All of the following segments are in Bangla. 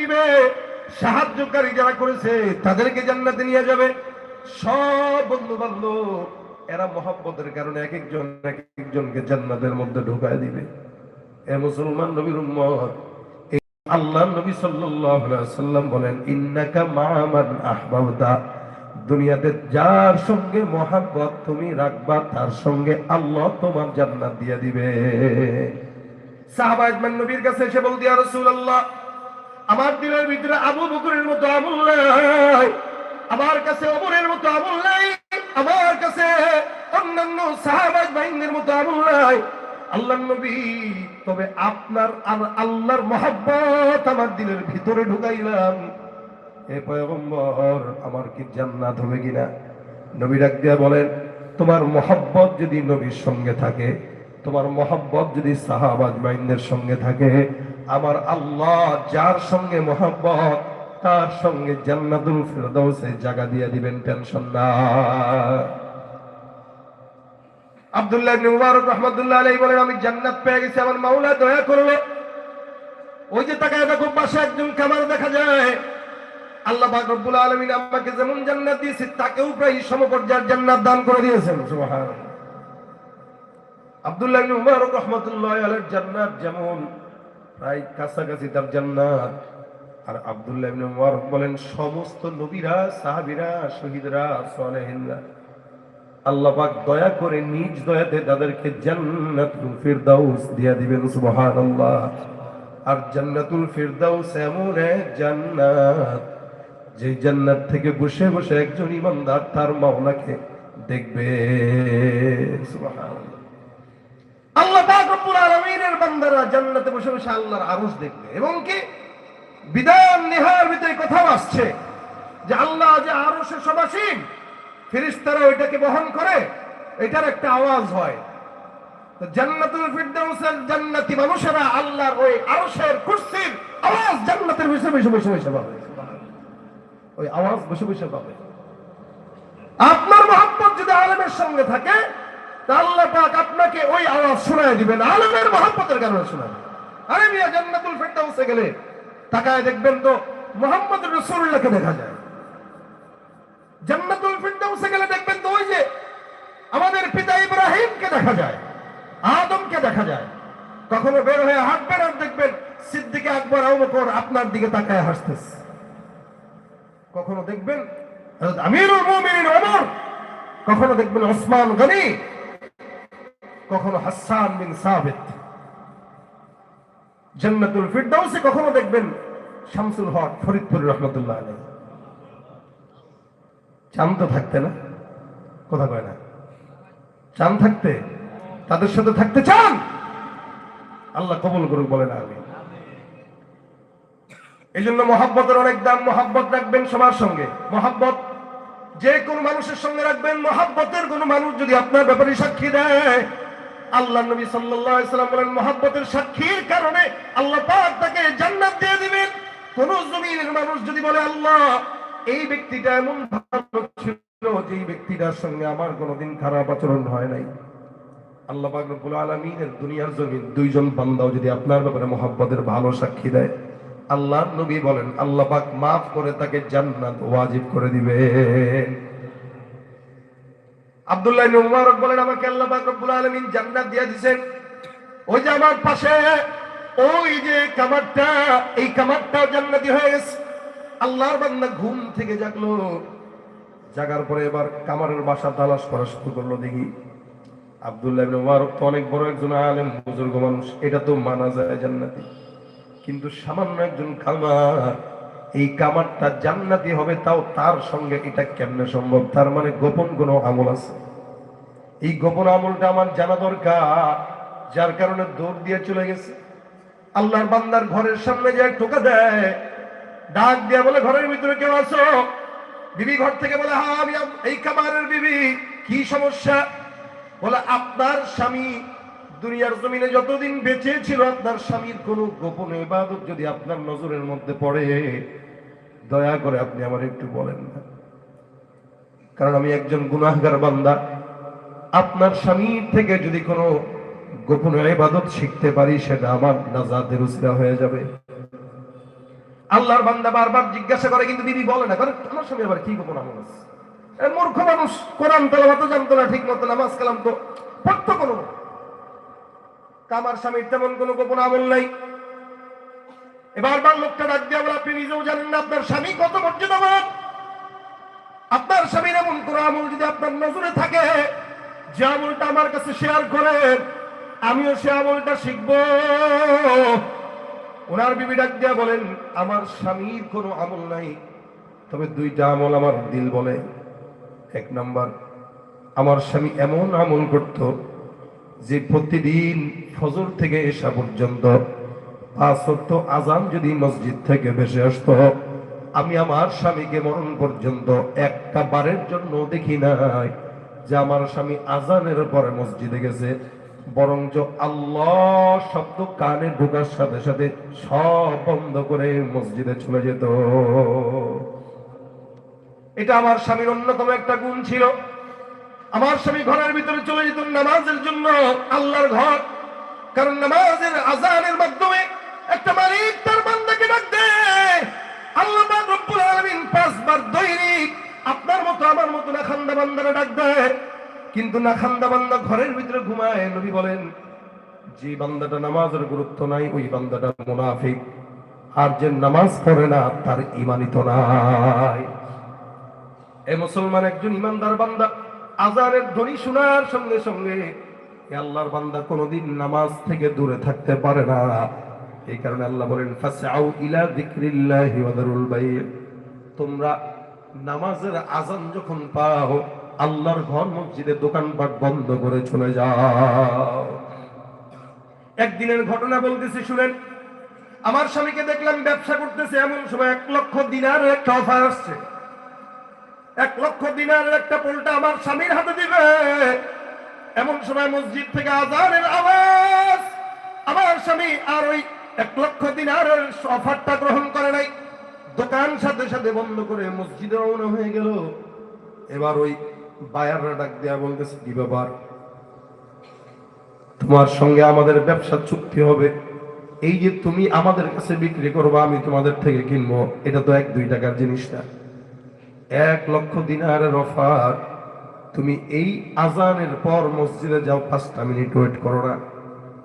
নিবে। সাহায্যকারী যারা করেছে, তাদেরকে জান্নাতে নিয়ে যাবে। সব বন্ধু বান্ধব এরা মহাব্বতের কারণে এক একজন এক একজনকে জান্নাতের মধ্যে ঢুকায় দিবে। এ মুসলমান নবীর উম্মত। আল্লাহ নবী সাল্লাম বলেন, ইন্নাকা দুনিয়াতে যার সঙ্গে মহাব্বত তুমি রাখবা, তার সঙ্গে আল্লাহ তোমার জান্নাত দিয়ে দিবে। সাহাবা আজমান নবীর কাছে এসে বলতে ইয়া রাসূলুল্লাহ, আমার দিলের ভিতরে আবু বকরের মতো আমল নাই, আমার কাছে ওমরের মতো আমল নাই, আমার কাছে অন্যান্য সাহাবাজ বাহিনীর মতো আমল নাই। আল্লাহ নবী, তবে আপনার আর আল্লাহর মহাব্বত আমার দিলের ভিতরে ঢুকাইলাম। এ পয়গম্বর, আমার কি জান্নাত হবে কিনা? নবী ডাক দিয়া বলেন, তোমার মহাব্বত যদি নবীর সঙ্গে থাকে তোমার মহাব্বত যদি সাহাবাজ মাইনদের সঙ্গে থাকে, আমার আল্লাহ যার সঙ্গে মহাব্বত, তার সঙ্গে জান্নাতুল ফেরদাউসে জায়গা দিয়ে দিবেন টেনশন না। আব্দুল্লাহ মুবারক আলাইহি বলেন, আমি জান্নাত পেয়ে গেছি, আমার মাওলা দয়া করল। ওই যে তাকায় পাশে একজন কামার দেখা যায়, আল্লাহ পাক রব্বুল আলামিন আমাকে যেমন জান্নাত দিয়েছে, তাকেও প্রায় সমপর্যায়ের জান্নাত দান করে দিয়েছেন, সুবহানাল্লাহ। আব্দুল্লাহ মুবারক রাহমাতুল্লাহ আলাইহির জান্নাত যেমন প্রায় কাছাকাছি তার জান্নাত। আর আব্দুল্লাহ ইবনে মুবারক বলেন, সমস্ত নবীরা, সাহাবীরা, শহীদরা, সালেহিনরা, আল্লাহ পাক দয়া করে নিজ দয়াতে তাদেরকে জান্নাতুল ফিরদাউস দিয়ে দিবেন, সুবহানাল্লাহ। আর জান্নাতুল ফিরদাউস এমন এক জান্নাত, যে জান্নাত থেকে বসে বসে একজন ইমানদার তার মাওলাকে দেখবে, সুবহানাল্লাহ। আল্লাহ পাক রব্বুল আলামিনের বান্দারা জান্নাতে বসে বসে আল্লাহর আরশ দেখবে এবং কি বিধান নিহার ভিতরে কথাও আসছে যে আল্লাহ যে আরশে সবাসীন ফেরেশতারা ওইটাকে বহন করে, এটার একটা আওয়াজ হয়। জান্নাতুল ফিরদাউসের জান্নাতি মানুষেরা আল্লাহর ওই আরশের কুরসির আওয়াজ জান্নাতের বসে বসে বসে বসে পাবে। ওই আওয়াজ বসে বসে পাবে। আপনার মহব্বত যদি আলেমের সঙ্গে থাকে আপনাকে ওই আওয়াজ শোনায় দিবেন, আলেমের মহব্বতের কারণে শোনাবে আরে মিয়া, জান্নাতুল ফিরদাউসে গেলে তাকায় দেখবেন তো মোহাম্মদ রসুল্লাহকে দেখা যায়। জান্নাতুল ফিরদাউসে গেলে দেখবেন তো ওই যে আমাদের পিতা ইব্রাহিমকে দেখা যায়, আদমকে দেখা যায়। কখনো বের হয়ে হাঁটবেন আর দেখবেন সিদ্দিকে আকবর, আবু আপনার দিকে তাকায় হাসতেছে। কখনো দেখবেন আমিরুল মুমিনিন ওমর, কখনো দেখবেন ওসমান গনি কখনো হাসান বিন সাবিত। জান্নাতুল ফিরদাউসে কখনো দেখবেন শামসুল হক ফরিদপুর রহমতুল্লাহ আলাইহি। চান তো থাকতে না? কথা কয় না। চান থাকতে? তাদের সাথে থাকতে চান? আল্লাহ কবল করুক বলে না আমি এই জন্য মহাব্বতের অনেক দাম, মহাব্বত রাখবেন সবার সঙ্গে। মহাব্বত যে কোন মানুষের সঙ্গে রাখবেন, মহাব্বতের কোন মানুষ যদি আপনার ব্যাপারে সাক্ষী দেয় আল্লাহ নবী সাল্লাল্লাহু সাল্লাম বলেন, মহাব্বতের সাক্ষীর কারণে আল্লাহ তাকে জান্নাত দিয়ে দিবেন। কোন জমিনের মানুষ যদি বলে, আল্লাহ, এই ব্যক্তিটা এমন ভালো ছিল যে ব্যক্তিটার সঙ্গে আমার কোনোদিন খারাপ আচরণ হয় নাই। আল্লাহ পাক রব্বুল আলামিনের দুনিয়ার জমিন দুইজন বান্দাও যদি আপনার ব্যাপারে মহাব্বতের ভালো সাক্ষী দেয় আল্লাহ নবী বলেন, আল্লাহ পাক মাফ করে তাকে জান্নাত ওয়াজিব করে দিবে আব্দুল্লাহ মুবারক বলেন, আমাকে আল্লাহ রব্বুল আলামিন জান্নাত দিয়ে দিবেন ওই যে আমার পাশে, ওই যে কামারটা এই কামারটা জান্নাতি হয়ে গেছে। আল্লাহর বান্দা ঘুম থেকে জাগলো। জাগার পরে এবার কামারের বাসা তালাশ করা শুরু করল, দেখি আব্দুল্লাহ মুবারক তো অনেক বড় একজন আলেম, বুজুর্গ মানুষ, এটা তো মানা যায় জান্নাতি। কিন্তু সামান্য একজন কামার এই কামারটা জান্নাতি হবে, তাও তার সঙ্গে এটা কেমনে সম্ভব? তার মানে গোপন কোনো আমল আছে? এই গোপন আমলটা আমার জানা দরকার, যার কারণে দৌড় দিয়ে চলে গেছে। আল্লাহর বান্দার ঘরের সামনে যায় টোকা দেয়, ডাক দিয়া বলে, ঘরের ভিতরে কেউ আছো? বিবি ঘর থেকে বলে হ্যাঁ আমি এই কামারের বিবি, কি সমস্যা? বলে, আপনার স্বামী দুনিয়ার জমিনে যতদিন বেঁচে ছিল আপনার স্বামীর কোনো গোপন ইবাদত যদি আপনার নজরের মধ্যে পড়ে, দয়া করে আপনি আমার একটু বলেন না। কারণ আমি একজন গুনাহগার বান্দা। আপনার স্বামীর থেকে যদি কোনো গোপন ইবাদত শিখতে পারি, সেটা আমার নাজাতের উসিলা হয়ে যাবে। আল্লাহর বান্দা বারবার জিজ্ঞাসা করে, কিন্তু বিবি বলে না, কারণ আমার সঙ্গে আবার কি গোপন আমল আছে? মূর্খ মানুষ, কোরআন তেলাওয়াতও জানতো না, ঠিক মতো নামাজ কালাম তো পড়তো কোনো আমার স্বামীর তেমন কোনো গোপন আমল নাই। এবার বার লোকটা ডাক দিয়ে বলে, আপনি নিজেও জানেন না আপনার স্বামী কত মর্যাদাবান? আপনার স্বামীর এমন কোন আমল যদি আপনার নজরে থাকে যে আমলটা আমার কাছে শেয়ার করেন আমিও সে আমলটা শিখব। ওনার বিবি ডাক দিয়া বলেন আমার স্বামীর কোনো আমল নাই। তবে দুইটা আমল আমার দিল বলে। এক নাম্বার আমার স্বামী এমন আমল করত যে প্রতিদিন ফজর থেকে এসা পর্যন্ত আজান যদি মসজিদ থেকে ভেসে আসতো, আমি আমার স্বামীকে মরণ পর্যন্ত একটা বারের জন্য দেখি নাই যে আমার স্বামী আজানের পরে মসজিদে গেছে। বরঞ্চ আল্লাহ শব্দ কানে ঢোকার সাথে সাথে সব বন্ধ করে মসজিদে চলে যেত। এটা আমার স্বামীর অন্যতম একটা গুণ ছিল। আমার স্বামী ঘরের ভিতরে চলে যেত নামাজের জন্য, আল্লাহর ঘর। কারণ নামাজের আজানের মাধ্যমে একটা মালিক তার বান্দাকে ডাক দেয়। আল্লাহ রব্বুল আলামিন পাঁচবার দৈনিক আপনার মতো, আমার মতো না খান্দা বান্দারা ডাক দেয়। কিন্তু না খান্দা বান্দা ঘরের ভিতরে ঘুমায়, নবী বলেন, যে বান্দাটা নামাজের গুরুত্ব নাই, ওই বান্দাটা মুনাফিক। আর যে নামাজ পড়ে না, তার ইমানিত নাই। এ মুসলমান একজন ইমানদার বান্দা আজানের ধ্বনি শোনার সঙ্গে সঙ্গে আল্লাহর বান্দা কোনোদিন নামাজ থেকে দূরে থাকতে পারে না। এই কারণে আল্লাহ বলেন, ফাসআউ ইলা যিকরিল্লাহি ওয়া দারুল বাই' তোমরা নামাজের আজান যখন পাও, আল্লাহর ঘর মসজিদে দোকানপাট বন্ধ করে চলে যাও। একদিনের ঘটনা বলতেছি, শুনেন। আমার স্বামীকে দেখলাম ব্যবসা করতেছে, এমন সময় এক লক্ষ দিনার একটা অফার আসছে। এক লক্ষ দিনারের একটা পোলটা আমার স্বামীর হাতে দিবে। এমন সময় মসজিদ থেকে আজানের আওয়াজ। আমার স্বামী আর ওই এক লক্ষ দিনারের অফারটা গ্রহণ করে নাই। দোকান সাথে সাথে বন্ধ করে মসজিদে রওনা হয়ে গেল। এবার ওই বায়াররা ডাক দেয়া বলতেছে, কি ব্যাপার? তোমার সঙ্গে আমাদের ব্যবসা চুক্তি হবে। এই যে তুমি আমাদের কাছে বিক্রি করবে, আমি তোমাদের থেকে কিনবো। এটা তো এক দুই টাকার জিনিস না এক লক্ষ দিনারের অফার তুমি এই আজানের পর মসজিদে যাও, পাঁচটা মিনিট ওয়েট করো না।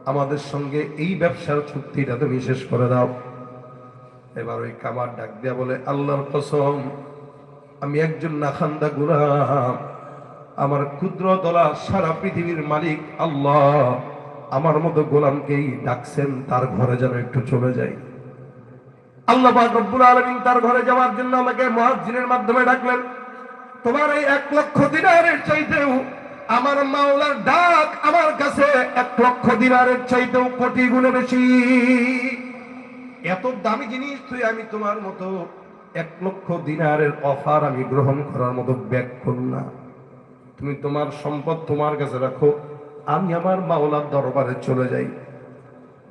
আমাদের সঙ্গে এই ব্যবসার চুক্তিটা তুমি শেষ করে দাও। এবার ওই কামার ডাক দিয়া বলে, আল্লাহর কসম, আমি একজন নাখান্দা গুলাম। আমার ক্ষুদ্র দলা সারা পৃথিবীর মালিক আল্লাহ। আমার মতো গোলামকেই ডাকছেন, তার ঘরে যেন একটু চলে যাই। আল্লাহ রব্বুল আলামিন তার ঘরে যাওয়ার জন্য আমাকে মুয়াজ্জিনের মাধ্যমে ডাকলেন। তোমার এই এক লক্ষ দিনারের চাইতেও আমার মাওলার ডাক আমার কাছে এক লক্ষ দিনারের চাইতেও কোটি গুণে বেশি। এত দামি জিনিস তুই আমি তোমার মতো এক লক্ষ দিনারের অফার আমি গ্রহণ করার মতো ব্যাগ না। তুমি তোমার সম্পদ তোমার কাছে রাখো, আমি আমার মাওলার দরবারে চলে যাই।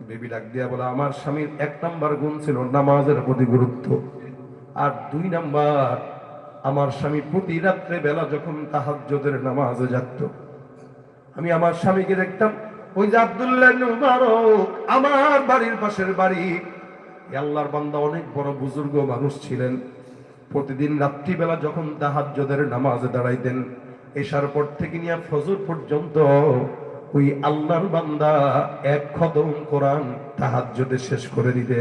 বেবি ডাক দিয়া বলে, আমার স্বামীর এক নাম্বার গুণ ছিল নামাজের প্রতি গুরুত্ব। আর দুই নাম্বার, আমার স্বামী প্রতি রাত্রে বেলা যখন তাহাজ্জুদের নামাজে যাত আমি আমার স্বামীকে দেখতাম, ওই যে আব্দুল্লাহ আমার বাড়ির পাশের বাড়ি। আল্লাহর বান্দা অনেক বড় বুজুর্গ মানুষ ছিলেন। প্রতিদিন রাত্রিবেলা যখন তাহাজ্জুদের নামাজে দাঁড়াইতেন, এসার পর থেকে নিয়ে ফজর পর্যন্ত ওই আল্লাহর বান্দা এক খতম কোরআন তাহাজ্জুদে শেষ করে দিতে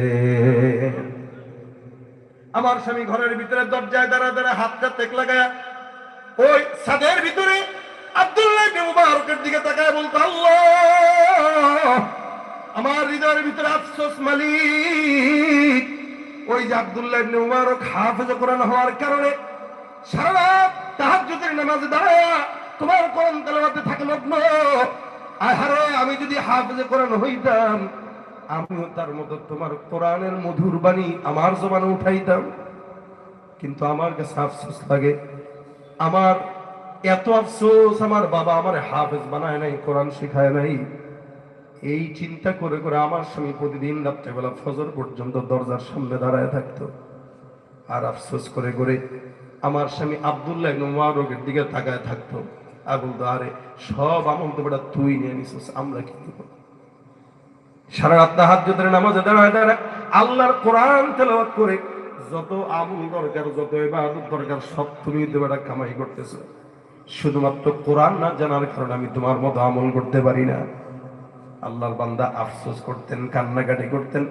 আমার স্বামী ঘরের ভিতরে দরজায় দাঁড়া দাঁড়া হাতটা তেক লাগায় ওই ছাদের ভিতরে আব্দুল্লাহ মুবারকের দিকে তাকায় বলতো, আল্লাহ, আমার হৃদয়ের ভিতরে আফসোস মালিক। ওই যে আব্দুল্লাহ মুবারক হাফেজ কোরআন হওয়ার কারণে সারা তাহাজ্জুদের নামাজে দাঁড়ায় তোমার কোরআন তেলাওয়াতে থাকে মগ্ন। আহারে, আমি যদি হাফেজে কোরআন হইতাম, আমিও তার মতো তোমার কোরআনের মধুর বাণী আমার জমানে উঠাইতাম। কিন্তু আমার কাছে আফসোস লাগে, আমার এত আফসোস, আমার বাবা আমার হাফেজ বানায় নাই, কোরআন শিখায় নাই। এই চিন্তা করে করে আমার স্বামী প্রতিদিন রাত্রেবেলা ফজর পর্যন্ত দরজার সামনে দাঁড়ায় থাকতো। আর আফসোস করে করে আমার স্বামী আবদুল্লাহ মুবারকের দিকে তাকায় থাকতো। আর বলতো সব আমল তো বেটা তুই নিয়ে নিছিস, আমরা কি নিব সারা রাত তাহাজ্জুদের নামাজে দাঁড়ায় দাঁড়ায় আল্লাহর কোরআন তেলাওয়াত করে যত আমল দরকার, যত ইবাদত দরকার, সব তুমি দেবাটা কামাই করতেছো। শুধুমাত্র কোরআন না জানার কারণে আমি তোমার মতো আমল করতে পারি না। আল্লাহর বান্দা আফসোস করতেন, কান্নাকাটি করতেন